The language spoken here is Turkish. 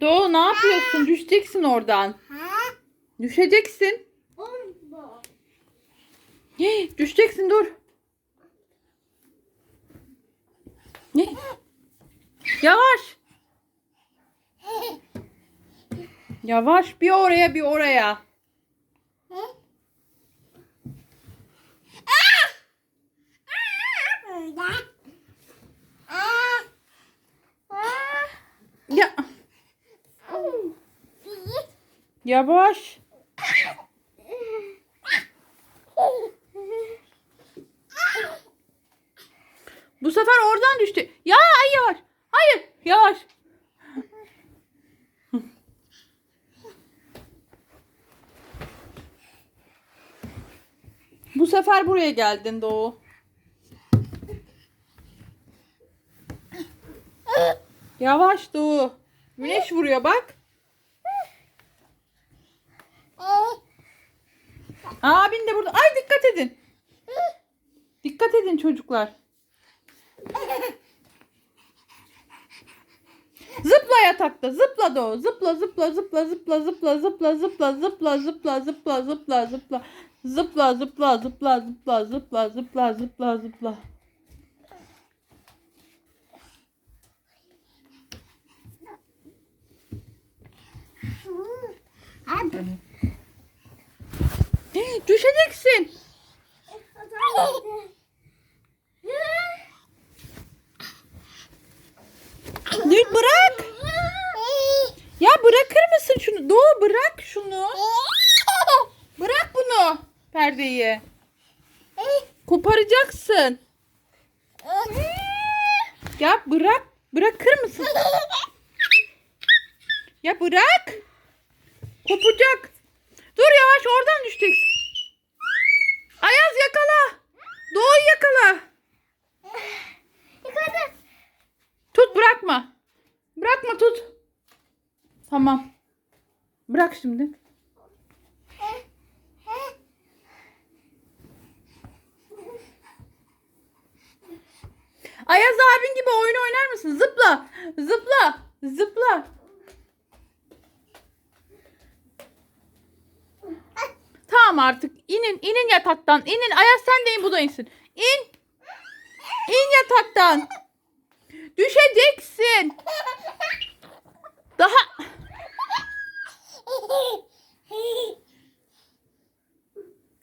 Doğu ne yapıyorsun? Düşeceksin oradan. Düşeceksin. Hey, düşeceksin dur. Ne? Yavaş. Yavaş bir oraya bir oraya. Ya yavaş. Bu sefer oradan düştü. Ya ay yavaş. Hayır yavaş. Bu sefer buraya geldin Doğu. Yavaş Doğu. Güneş vuruyor bak. Abin de burada. Ay dikkat edin. Dikkat edin çocuklar. Zıpla yatakta. Zıpla Doğu. Zıpla zıpla zıpla zıpla zıpla zıpla zıpla zıpla zıpla zıpla zıpla zıpla. Zıpla zıpla zıpla zıpla zıpla zıpla zıpla zıpla. Düşeceksin. Dur bırak. Ya bırakır mısın şunu? Doğu bırak şunu. Bırak bunu perdeyi. Koparacaksın. Ya bırak. Bırakır mısın? Ya bırak. Kopacak. Dur yavaş oradan düşeceksin. Ayaz yakala. Doğu yakala. Tut bırakma. Bırakma tut. Tamam. Bırak şimdi. Ayaz abin gibi oyun oynar mısın? Zıpla. Zıpla. Zıpla. Tamam artık. inin inin yataktan. İnin. Ayaz sen de in bu da insin. İn. İn yataktan. Düşeceksin. Daha